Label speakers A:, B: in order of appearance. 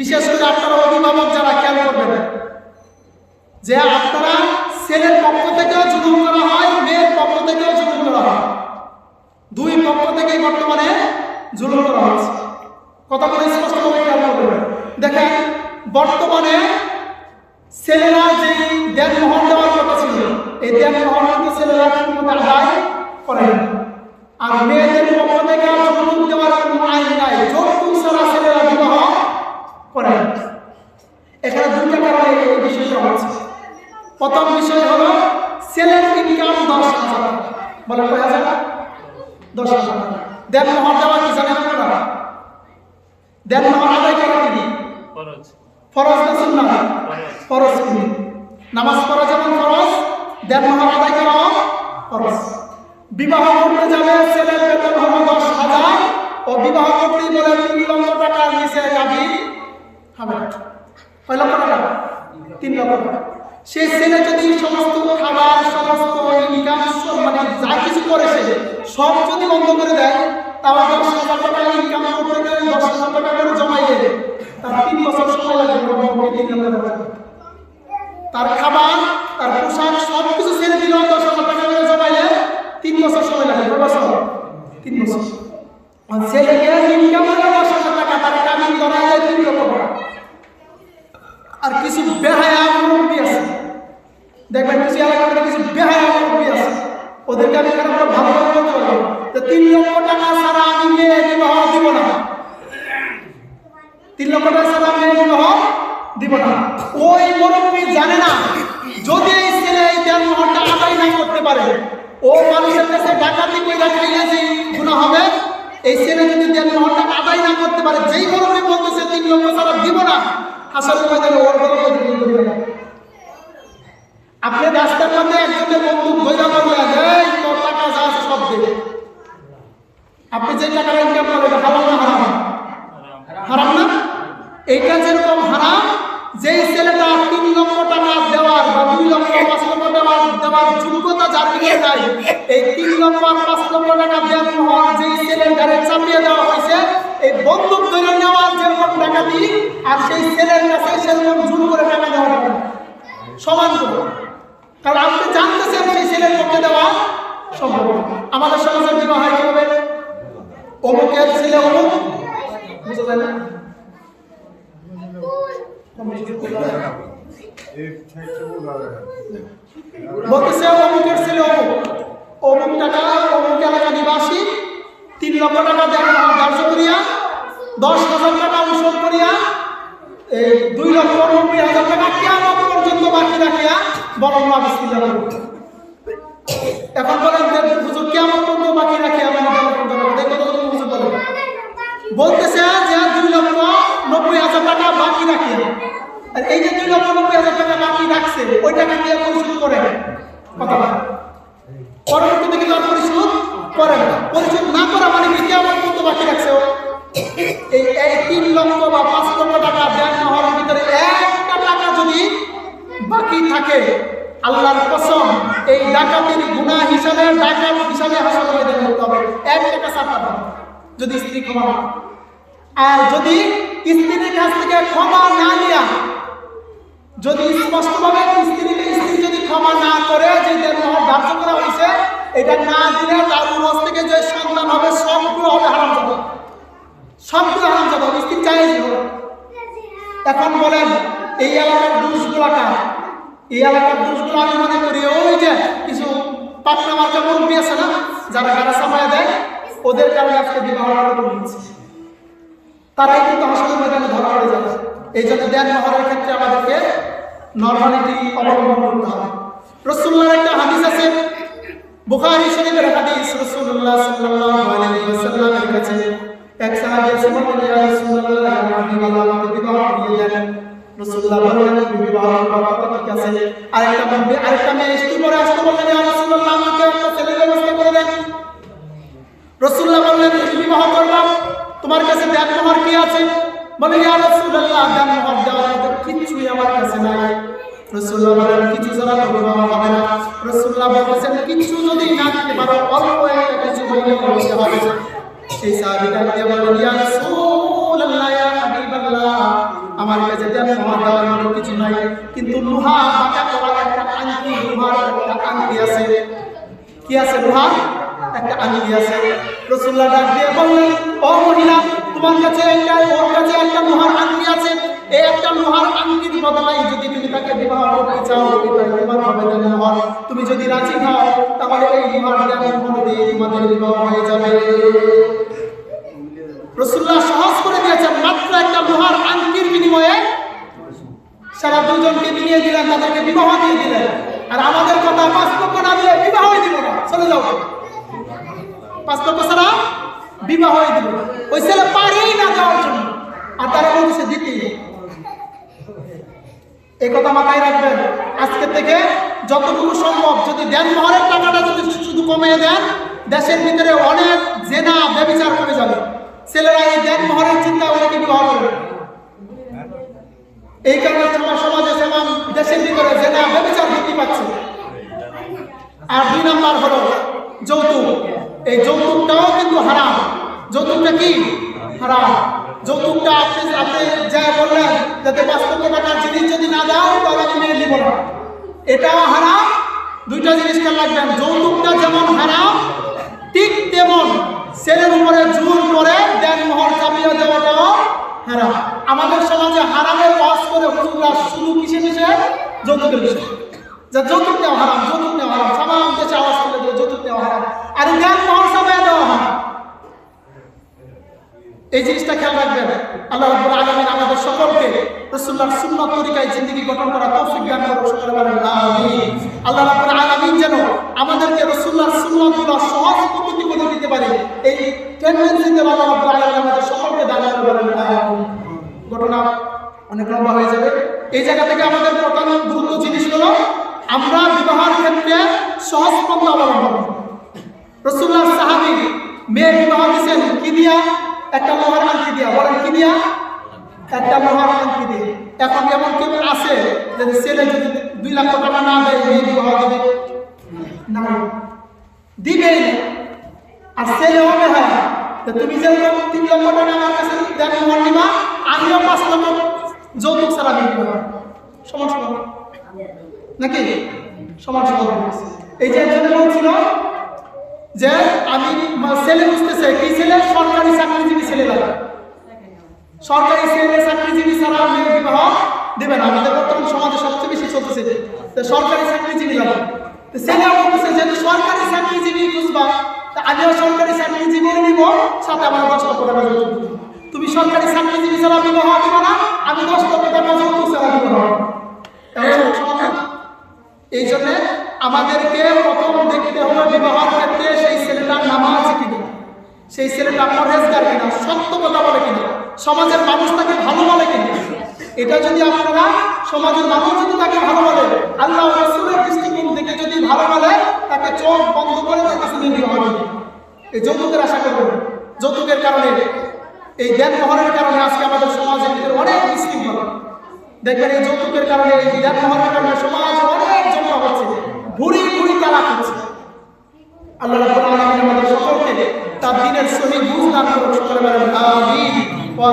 A: বিশেষ করে আপনারা অভিভাবক যারা, খেয়াল করবেন। যে আপনারা ছেলের পক্ষ থেকেও জুলুম করা হয়, মেয়ের পক্ষ থেকেও জুলুম করা হয়। দুই পক্ষ থেকেই বর্তমানে জুলুম করা হচ্ছে। কথা বলে স্পষ্টভাবে খেয়াল করবেন। দেখেন, বর্তমানে ছেলেরা যে দেন মোহর দেওয়ার কথা ছিল, এই দেন মোহর কিন্তু ছেলেরা ঠিকমতো আদায় করে। আর মেয়েদের পক্ষ থেকে যৌতুক দেওয়ার কোনো আইন নাই। করে। এখানে দুইটা কারণে এই বিষয়টা হচ্ছে। প্রথম বিষয় হলো ছেলের ইনকাম দশ হাজার বলে কয় হাজার? দশ হাজার মোহর দেওয়া কি জানেন আপনারা? দেন মোহর আদায় করা কি? ফরজ। না সুন্নাহ? ফরজ কি? নামাজ পড়া যেমন ফরজ দেন মোহর আদায় করাও ফরজ। বিবাহ করতে যাবে সে ছেলে যদি সমস্ত খাবার, সমস্ত মানে যা কিছু করে সে, সব যদি বন্ধ করে দেয়, তাহলে দশ হাজার টাকা ইনকাম করতে গেলে দশ হাজার টাকা করে জমাইলে তার তিন বছর সময় লাগবে তার খাবার, তার পোশাক, সব কিছু ছেড়ে দিল, দশ হাজার টাকা করে জমাইলে তিন বছর সময় লাগে কয় বছর তিন বছর। ছেলেকে ইনকাম দশ হাজার টাকা, তার কামিন ধরা যায় তিন লক্ষ টাকা। আর কিছু বেহায়া মুরব্বী আছে। দেখবেন কিছু এলাকাতে কিছু বেহায়া মুরব্বী আছে। ওদেরকে আমি খারাপ করে ভালো করে বলতে পারব। তিন লক্ষ টাকা ছাড়া আমি মেয়ে বিবাহ দিব না। তিন লক্ষ টাকা ছাড়া মেয়ে বিবাহ দিব না। ওই মুরব্বী জানে না, যদি এই ছেলে এই দেন মোহরটা আদায় না করতে পারে, ও মানুষের কাছে ডাকাতি কইরা খাইলে গুণা হবে। এই ছেলে যদি দেন মোহরটা আদায় না করতে পারে, যেই মুরব্বী বলতেছে তিন লক্ষ ছাড়া দিব না আসলে আপনি রাস্তার মধ্যে একজনের বন্দুক করবেন টাকা সব দেবে আপনি যে টাকা ইনকাম করেন এটা না হারাম? হারাম না? এইটা যেরকম হারাম, যেই ছেলেটা তিন লক্ষ টাকা দেওয়ার বা দুই লক্ষ, পাঁচ লক্ষ দেওয়ার দেওয়ার যোগ্যতা যার ভিতরে নাই, এই তিন লক্ষ পাঁচ লক্ষ টাকা দেওয়ার যেই ছেলের ঘরে চাপিয়ে দেওয়া হয়েছে এই বন্দুক ধরে নেওয়ার যেরকম টাকা দিই, আর সেই ছেলের কাছে সেরকম জুল করে টাকা দেওয়া টাকা সমান করে। কারণ আপনি জানতেছেন সেই ছেলের পক্ষে দেওয়া সম্ভব আমাদের সমাজের বিবাহ হয় কীভাবে? অমুকের ছেলে অমুক। বুঝা যায় না বলতেছে অমুকের ছেলে অমুক। অমুক টাকা তিন লক্ষ টাকা দশ হাজার টাকা উসল করিয়া দুই লক্ষ নব্বই হাজার টাকা কেমন পর্যন্ত বাকি রাখিয়া বরং মা বিসমিল্লাহ তিন লক্ষ বা পাঁচ লক্ষ টাকা ব্যাংক হওয়ার ভিতরে একটা টাকা যদি বাকি থাকে, আল্লাহর কসম, এই ডাকাতির গুণা হিসাবে, ডাকাত হিসাবে হাসপাতালে ময়দানে করতে হবে। এক টাকা ছাড়তে যদি স্ত্রী ক্ষমা আর যদি স্ত্রীর কাছ থেকে ক্ষমা না নেয়া, যদি স্পষ্টভাবে স্ত্রীকে স্ত্রী যদি ক্ষমা না করে, যে দেনমোহর ধার্য করা হয়েছে, এটা না দিলে তার উরস থেকে যে সন্তান হবে সবগুলো হবে হারাম যাবে সবগুলো হারাম যাবে স্ত্রী চাই এখন বলেন, এই এলাকার দোষগুলো কার? এই এলাকার দোষগুলো আমি মনে করি, ওই যে কিছু পাটনা মার্কা মুরব্বী আছে না, যারা গাড়া সাফায় দেয়, ওদের কারণে আজকে বিবাহ হচ্ছে তারাই কিন্তু আসলে ময়দানে ধরা পড়ে যাবে। এই জন্য দেন মহরের ক্ষেত্রে আমাদেরকে নর্মালিটি অবলম্বন করতে হবে। রসুল্লাহর একটা হাদিস আছে, বুখারী সাহাবী এসে বললেন ইয়া রাসূলুল্লাহ ইয়া হাবিবাল্লাহ আমাকে বিবাহ করিয়ে দেন রাসূলুল্লাহ বললেন তুমি বিবাহ করার কথা ঠিক আছে আরেকটা মেয়ে আরেকটা মেয়ে এসে পরে আসতে বললেন ইয়া রাসূলুল্লাহ আমাকে একটা ছেলের ব্যবস্থা করে দেন রসুল্লাহ বললেন তুমি বিবাহ করবা তোমার কাছে দেন মোহর কি আছে বলে ইয়া রাসূলুল্লাহ দেন মোহর দেওয়ার মতো কিছুই আমার কাছে নাই রসুল্লাহ বলেন কিছু ছাড়া তো বিবাহ হবে না রসুল্লাহ বলেছেন কিছু যদি না দিতে পারো অল্প একটা কিছু হইলে বলতে হবে এই সাহাবী ডাক দিয়ে বললেন ইয়া রাসূলুল্লাহ দেওয়ার কিছু নাই। কিন্তু লোহা কি আছে যদি তুমি যদি রাজি হও, তাহলে এই দিয়ে তোমাদের বিবাহ হয়ে যাবে। রসুল্লাহ সহজ করে দিয়েছেন মাত্র একটা লোহার আংটির বিনিময়ে সারা দুজনকে মিলিয়ে দিলেন, তাদেরকে বিবাহ দিয়ে দিলেন। আর আমাদের কথা পাঁচ লক্ষ না দিলে বিবাহই দিব না। চলে যাও। পাঁচ লক্ষ ছাড়া বিবাহই দিব ওই ছেলে পারেই না যাওয়ার জন্য। আর তারা বলতেছে, দিতে। এই কথা মাথায় রাখবেন। আজকে থেকে যতটুকু সম্ভব যদি দেন মহরের টাকাটা যদি শুধু কমিয়ে দেন, দেশের ভিতরে অনেক জেনা ব্যবচার কমে যাবে। ছেলেরা এই দেন মহরের চিন্তা অনেকে বিবাহ করবে এই কারণে আমার সমাজে যেমন দেশের ভিতরে জেনা ব্যবচার বৃদ্ধি পাচ্ছে, আর দুই নাম্বার হলো যৌতুক। এই যৌতুকটাও কিন্তু হারাম। যৌতুকটা কি? হারাম। যৌতুকটা আপনি আপনি যা বললেন, যাতে লক্ষ টাকার জিনিস যদি না দাও, তাহলে আমি মেনে নিব না। এটাও হারাম। দুইটা জিনিস খেয়াল রাখবেন। যৌতুকটা যেমন হারাম, ঠিক তেমন ছেলের উপরে জোর করে দেন মোহর চাপিয়ে দেওয়াটাও হারাম। আমাদের সমাজে হারামের ওয়াজ করে হুজুররা শুধু কিসে কিসে যৌতুকের বিষয় যা যৌতুক নেওয়া হারাম, যৌতুক নেওয়া হারাম। সামাম দেশে আওয়াজ করে দেবে, যৌতুক নেওয়া হারাম। আর জ্ঞান সামায় দেওয়া হারাম এই জিনিসটা খেয়াল রাখবেন। আল্লাহ রাব্বুল আলামিন আমাদের সকলকে রাসূলুল্লাহর সুন্নাত তরিকায় জিন্দেগি গঠন করা তৌফিক দান করুন। সকলে বলেন, আমিন। আল্লাহ রাব্বুল আলামিন যেন আমাদেরকে রাসূলুল্লাহর সুন্নাতগুলো সহজ পদ্ধতি করে দিতে পারে। এই টেন্ডেন্সিতে আল্লাহ রাব্বুল আলামিন আমাদের সকলকে দান করে বলেন, আমিন। ঘটনা অনেক লম্বা হয়ে যাবে। এই জায়গা থেকে আমাদের প্রধান গুরুত্ব জিনিস হলো, আমরা বিবাহের ক্ষেত্রে সহজ পন্থা অবলম্বন রসুল্লাহ সাহাবি মেয়ে বিবাহ দিয়েছেন কি দিয়া? একটা মহার আংটি দিয়া। বলেন কি দিয়া? একটা মহার আংটি দিয়ে। এখন এমন কেউ আছে যে ছেলে যদি দুই লাখ টাকা না দেয়, মেয়ে বিবাহ দেবে? না। দিবেই আর ছেলে হবে হ্যাঁ। তুমি যেরকম তিন লক্ষ টাকা আমার কাছে দেন মোহর নিবা আমিও পাঁচ লক্ষ যৌতুক ছাড়া বিক্রি করব সমান সমান। নাকি? সমান সমান। এই যে একজনে বলছিল যে আমি ছেলে বুঝতেছে কি ছেলে? সরকারি চাকরিজীবী ছেলে লাগে সরকারি ছেলে চাকরিজীবী ছাড়া মেয়ে বিবাহ দেবে না। আমাদের বর্তমান সমাজে সবচেয়ে বেশি চলতেছে সরকারি চাকরিজীবী লাগে তো ছেলে বলতেছে যেহেতু সরকারি চাকরিজীবী খুঁজবা আমিও সরকারি চাকরিজীবী নিব, সাথে আমার দশ লক্ষ টাকা। তুমি সরকারি চাকরিজীবী ছাড়া বিবাহ দিবে না, আমি দশ লক্ষ টাকা যৌতুক ছাড়া বিবাহ এই জন্য আমাদেরকে প্রথম দেখতে হবে বিবাহের ক্ষেত্রে সেই ছেলেটার নামা আছে কিনা। সেই ছেলেটা পরহেজগার কিনা, সত্য কথা বলে কিনা। সমাজের মানুষ তাকে ভালো বলে কিনা। এটা যদি আপনারা সমাজের মানুষ যদি তাকে ভালো বলে, আল্লাহ রসুলের দৃষ্টিকোণ থেকে যদি ভালো বলে, তাকে চোখ বন্ধ করে তার কাছে নিয়ে হবে। এই যৌতুকের আশা করবেন যৌতুকের কারণে এই দেন মহরের কারণে আজকে আমাদের সমাজের ভিতরে অনেক বিশৃঙ্খলা। দেখবেন এই যৌতুকের কারণে, এই দেন মহরের কারণে সমাজ অনেক জমা হচ্ছে। ভুরি ভুরি তালাক হচ্ছে। আল্লাহ আমাদের সকলকে তার দিনের সহিহ বুঝ দান করুন সকলে বলেন, আমিন। ওয়া